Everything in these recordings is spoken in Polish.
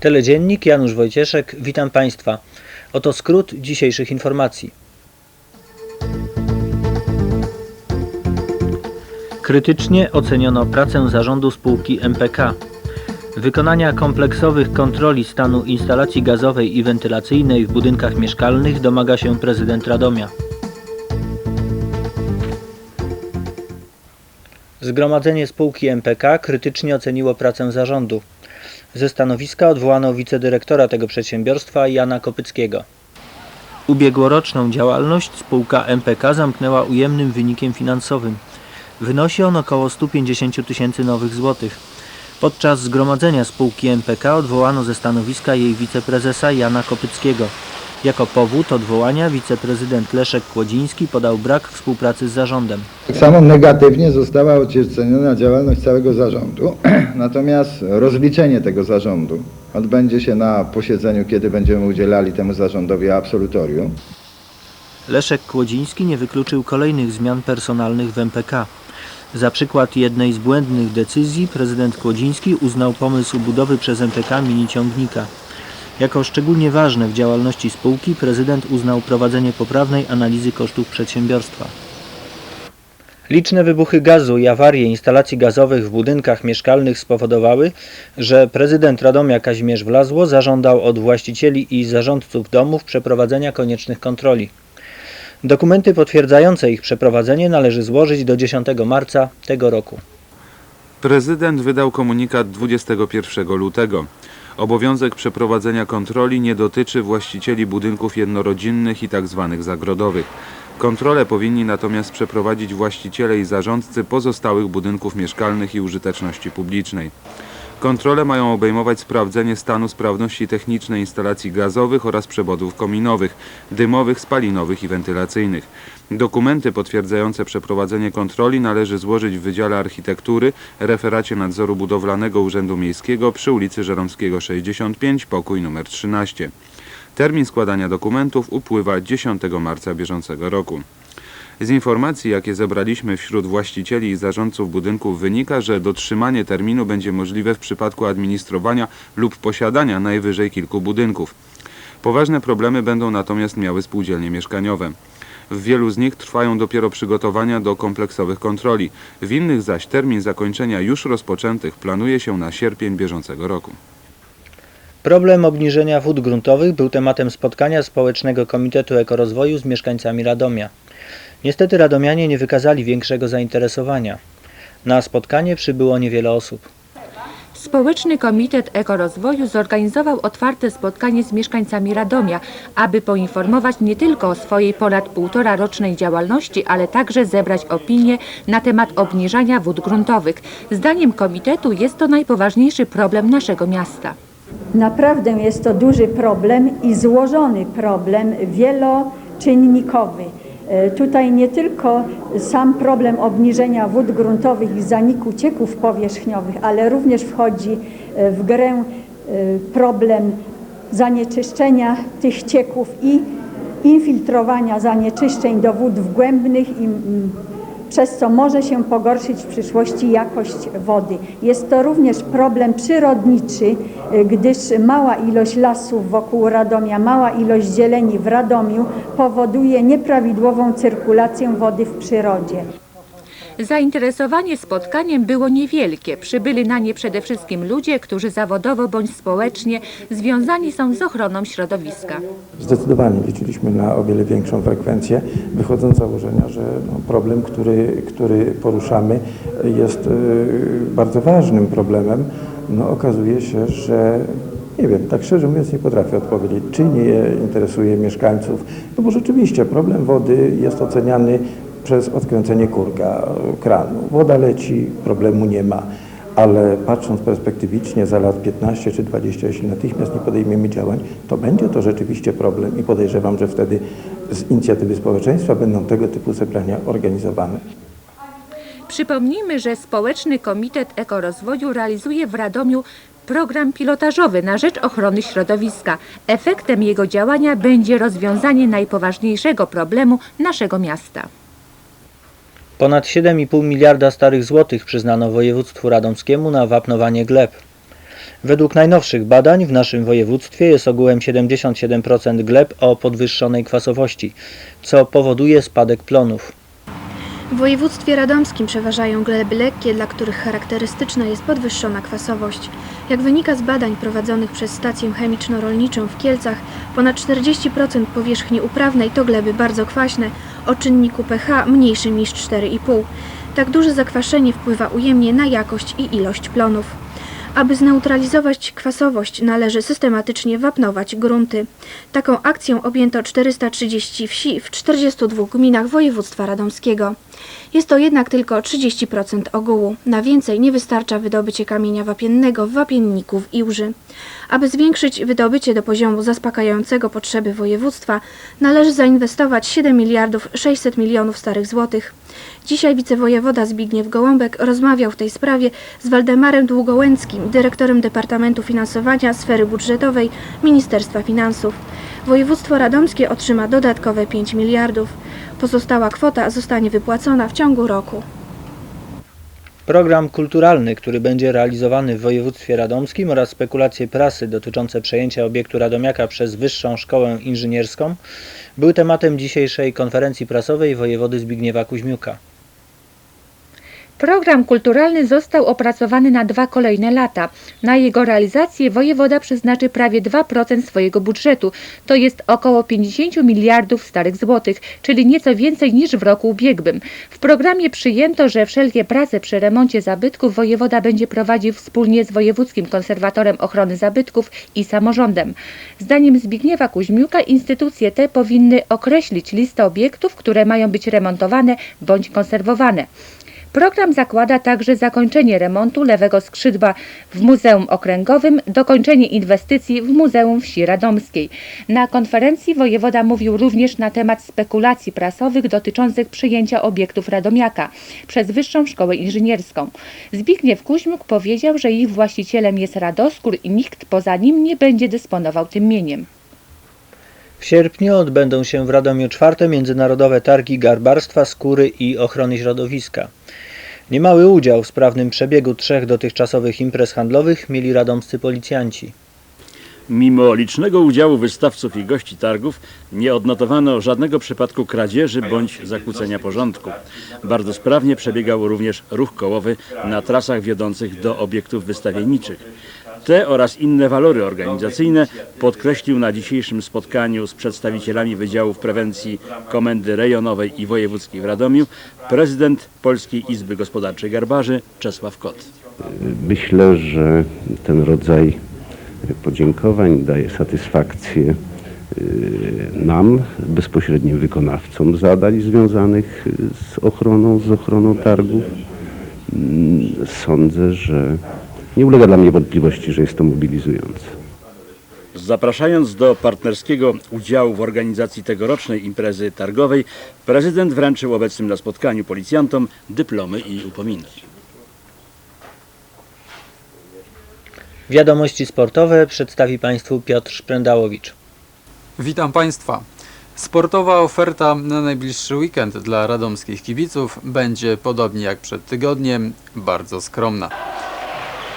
Teledziennik Janusz Wojcieszek, witam Państwa. Oto skrót dzisiejszych informacji. Krytycznie oceniono pracę zarządu spółki MPK. Wykonania kompleksowych kontroli stanu instalacji gazowej i wentylacyjnej w budynkach mieszkalnych domaga się prezydent Radomia. Zgromadzenie spółki MPK krytycznie oceniło pracę zarządu. Ze stanowiska odwołano wicedyrektora tego przedsiębiorstwa Jana Kopyckiego. Ubiegłoroczną działalność spółka MPK zamknęła ujemnym wynikiem finansowym. Wynosi on około 150 tysięcy nowych złotych. Podczas zgromadzenia spółki MPK odwołano ze stanowiska jej wiceprezesa Jana Kopyckiego. Jako powód odwołania wiceprezydent Leszek Kłodziński podał brak współpracy z zarządem. Tak samo negatywnie została oceniona działalność całego zarządu, natomiast rozliczenie tego zarządu odbędzie się na posiedzeniu, kiedy będziemy udzielali temu zarządowi absolutorium. Leszek Kłodziński nie wykluczył kolejnych zmian personalnych w MPK. Za przykład jednej z błędnych decyzji prezydent Kłodziński uznał pomysł budowy przez MPK mini ciągnika. Jako szczególnie ważne w działalności spółki prezydent uznał prowadzenie poprawnej analizy kosztów przedsiębiorstwa. Liczne wybuchy gazu i awarie instalacji gazowych w budynkach mieszkalnych spowodowały, że prezydent Radomia Kazimierz Wlazło zażądał od właścicieli i zarządców domów przeprowadzenia koniecznych kontroli. Dokumenty potwierdzające ich przeprowadzenie należy złożyć do 10 marca tego roku. Prezydent wydał komunikat 21 lutego. Obowiązek przeprowadzenia kontroli nie dotyczy właścicieli budynków jednorodzinnych i tzw. zagrodowych. Kontrole powinni natomiast przeprowadzić właściciele i zarządcy pozostałych budynków mieszkalnych i użyteczności publicznej. Kontrole mają obejmować sprawdzenie stanu sprawności technicznej instalacji gazowych oraz przewodów kominowych, dymowych, spalinowych i wentylacyjnych. Dokumenty potwierdzające przeprowadzenie kontroli należy złożyć w Wydziale Architektury, referacie nadzoru budowlanego Urzędu Miejskiego przy ulicy Żeromskiego 65, pokój nr 13. Termin składania dokumentów upływa 10 marca bieżącego roku. Z informacji, jakie zebraliśmy wśród właścicieli i zarządców budynków wynika, że dotrzymanie terminu będzie możliwe w przypadku administrowania lub posiadania najwyżej kilku budynków. Poważne problemy będą natomiast miały spółdzielnie mieszkaniowe. W wielu z nich trwają dopiero przygotowania do kompleksowych kontroli, w innych zaś termin zakończenia już rozpoczętych planuje się na sierpień bieżącego roku. Problem obniżenia wód gruntowych był tematem spotkania Społecznego Komitetu Ekorozwoju z mieszkańcami Radomia. Niestety radomianie nie wykazali większego zainteresowania. Na spotkanie przybyło niewiele osób. Społeczny Komitet Ekorozwoju zorganizował otwarte spotkanie z mieszkańcami Radomia, aby poinformować nie tylko o swojej ponad półtora rocznej działalności, ale także zebrać opinie na temat obniżania wód gruntowych. Zdaniem komitetu jest to najpoważniejszy problem naszego miasta. Naprawdę jest to duży problem i złożony problem, wieloczynnikowy. E, Tutaj nie tylko sam problem obniżenia wód gruntowych i zaniku cieków powierzchniowych, ale również wchodzi e, w grę e, problem zanieczyszczenia tych cieków i infiltrowania zanieczyszczeń do wód wgłębnych i mm, przez co może się pogorszyć w przyszłości jakość wody. Jest to również problem przyrodniczy, y, gdyż mała ilość lasów wokół Radomia, mała ilość zieleni w Radomiu powoduje nieprawidłową cyrkulację wody w przyrodzie. Zainteresowanie spotkaniem było niewielkie. Przybyli na nie przede wszystkim ludzie, którzy zawodowo bądź społecznie związani są z ochroną środowiska. Zdecydowanie liczyliśmy na o wiele większą frekwencję, wychodząc z założenia, że no, problem, który, który poruszamy jest y, bardzo ważnym problemem. No, okazuje się, że nie wiem, tak szczerze mówiąc nie potrafię odpowiedzieć, czy nie interesuje mieszkańców, no bo rzeczywiście problem wody jest oceniany przez odkręcenie kurka, kranu. Woda leci, problemu nie ma, ale patrząc perspektywicznie za lat 15 czy 20, jeśli natychmiast nie podejmiemy działań, to będzie to rzeczywiście problem i podejrzewam, że wtedy z inicjatywy społeczeństwa będą tego typu zebrania organizowane. Przypomnijmy, że Społeczny Komitet Ekorozwoju realizuje w Radomiu program pilotażowy na rzecz ochrony środowiska. Efektem jego działania będzie rozwiązanie najpoważniejszego problemu naszego miasta. Ponad 7,5 miliarda starych złotych przyznano województwu radomskiemu na wapnowanie gleb. Według najnowszych badań w naszym województwie jest ogółem 77% gleb o podwyższonej kwasowości, co powoduje spadek plonów. W województwie radomskim przeważają gleby lekkie, dla których charakterystyczna jest podwyższona kwasowość. Jak wynika z badań prowadzonych przez stację chemiczno-rolniczą w Kielcach, ponad 40% powierzchni uprawnej to gleby bardzo kwaśne, o czynniku pH mniejszym niż 4,5. Tak duże zakwaszenie wpływa ujemnie na jakość i ilość plonów. Aby zneutralizować kwasowość, należy systematycznie wapnować grunty. Taką akcją objęto 430 wsi w 42 gminach województwa radomskiego. Jest to jednak tylko 30% ogółu. Na więcej nie wystarcza wydobycie kamienia wapiennego w wapienniku w Iłży. Aby zwiększyć wydobycie do poziomu zaspokajającego potrzeby województwa, należy zainwestować 7 miliardów 600 milionów starych złotych. Dzisiaj wicewojewoda Zbigniew Gołąbek rozmawiał w tej sprawie z Waldemarem Długołęckim, dyrektorem Departamentu Finansowania Sfery Budżetowej Ministerstwa Finansów. Województwo radomskie otrzyma dodatkowe 5 miliardów. Pozostała kwota zostanie wypłacona w ciągu roku. Program kulturalny, który będzie realizowany w województwie radomskim oraz spekulacje prasy dotyczące przejęcia obiektu Radomiaka przez Wyższą Szkołę Inżynierską był tematem dzisiejszej konferencji prasowej wojewody Zbigniewa Kuźmiuka. Program kulturalny został opracowany na dwa kolejne lata. Na jego realizację wojewoda przeznaczy prawie 2% swojego budżetu, to jest około 50 miliardów starych złotych, czyli nieco więcej niż w roku ubiegłym. W programie przyjęto, że wszelkie prace przy remoncie zabytków wojewoda będzie prowadził wspólnie z Wojewódzkim Konserwatorem Ochrony Zabytków i samorządem. Zdaniem Zbigniewa Kuźmiuka instytucje te powinny określić listę obiektów, które mają być remontowane bądź konserwowane. Program zakłada także zakończenie remontu lewego skrzydła w Muzeum Okręgowym, dokończenie inwestycji w Muzeum Wsi Radomskiej. Na konferencji wojewoda mówił również na temat spekulacji prasowych dotyczących przyjęcia obiektów Radomiaka przez Wyższą Szkołę Inżynierską. Zbigniew Kuźmiuk powiedział, że ich właścicielem jest Radoskór i nikt poza nim nie będzie dysponował tym mieniem. W sierpniu odbędą się w Radomiu czwarte międzynarodowe targi garbarstwa, skóry i ochrony środowiska. Niemały udział w sprawnym przebiegu trzech dotychczasowych imprez handlowych mieli radomscy policjanci. Mimo licznego udziału wystawców i gości targów nie odnotowano żadnego przypadku kradzieży bądź zakłócenia porządku. Bardzo sprawnie przebiegał również ruch kołowy na trasach wiodących do obiektów wystawienniczych. Te oraz inne walory organizacyjne podkreślił na dzisiejszym spotkaniu z przedstawicielami Wydziałów Prewencji Komendy Rejonowej i Wojewódzkiej w Radomiu prezydent Polskiej Izby Gospodarczej Garbarzy Czesław Kot. Myślę, że ten rodzaj podziękowań daje satysfakcję y, nam, bezpośrednim wykonawcom zadań związanych z ochroną, z ochroną targów. Mm, Sądzę, że nie ulega dla mnie wątpliwości, że jest to mobilizujące. Zapraszając do partnerskiego udziału w organizacji tegorocznej imprezy targowej, prezydent wręczył obecnym na spotkaniu policjantom dyplomy i upominki. Wiadomości sportowe przedstawi Państwu Piotr Szprędałowicz. Witam Państwa. Sportowa oferta na najbliższy weekend dla radomskich kibiców będzie, podobnie jak przed tygodniem, bardzo skromna.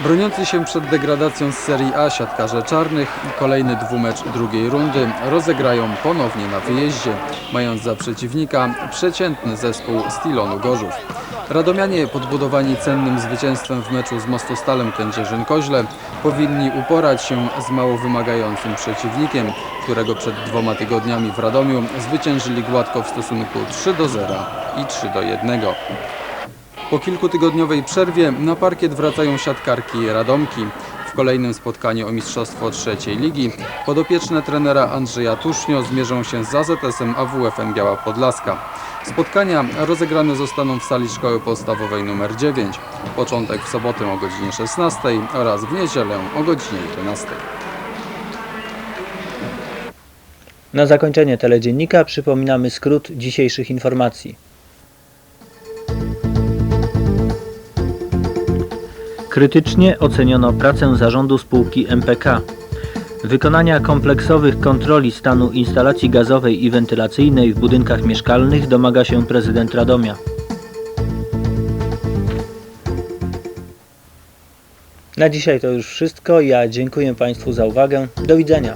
Broniący się przed degradacją z Serii A siatkarze czarnych kolejny dwumecz drugiej rundy rozegrają ponownie na wyjeździe, mając za przeciwnika przeciętny zespół Stilonu Gorzów. Radomianie podbudowani cennym zwycięstwem w meczu z Mostostalem Kędzierzyn-Koźle powinni uporać się z mało wymagającym przeciwnikiem, którego przed dwoma tygodniami w Radomiu zwyciężyli gładko w stosunku 3 do 0 i 3 do 1. Po kilkutygodniowej przerwie na parkiet wracają siatkarki Radomki. W kolejnym spotkaniu o Mistrzostwo Trzeciej Ligi podopieczne trenera Andrzeja Tusznio zmierzą się z AZS-em AWF-em Biała Podlaska. Spotkania rozegrane zostaną w sali Szkoły Podstawowej nr 9. Początek w sobotę o godzinie 16 oraz w niedzielę o godzinie 11. Na zakończenie teledziennika przypominamy skrót dzisiejszych informacji. Krytycznie oceniono pracę zarządu spółki MPK. Wykonania kompleksowych kontroli stanu instalacji gazowej i wentylacyjnej w budynkach mieszkalnych domaga się prezydent Radomia. Na dzisiaj to już wszystko. Ja dziękuję Państwu za uwagę. Do widzenia.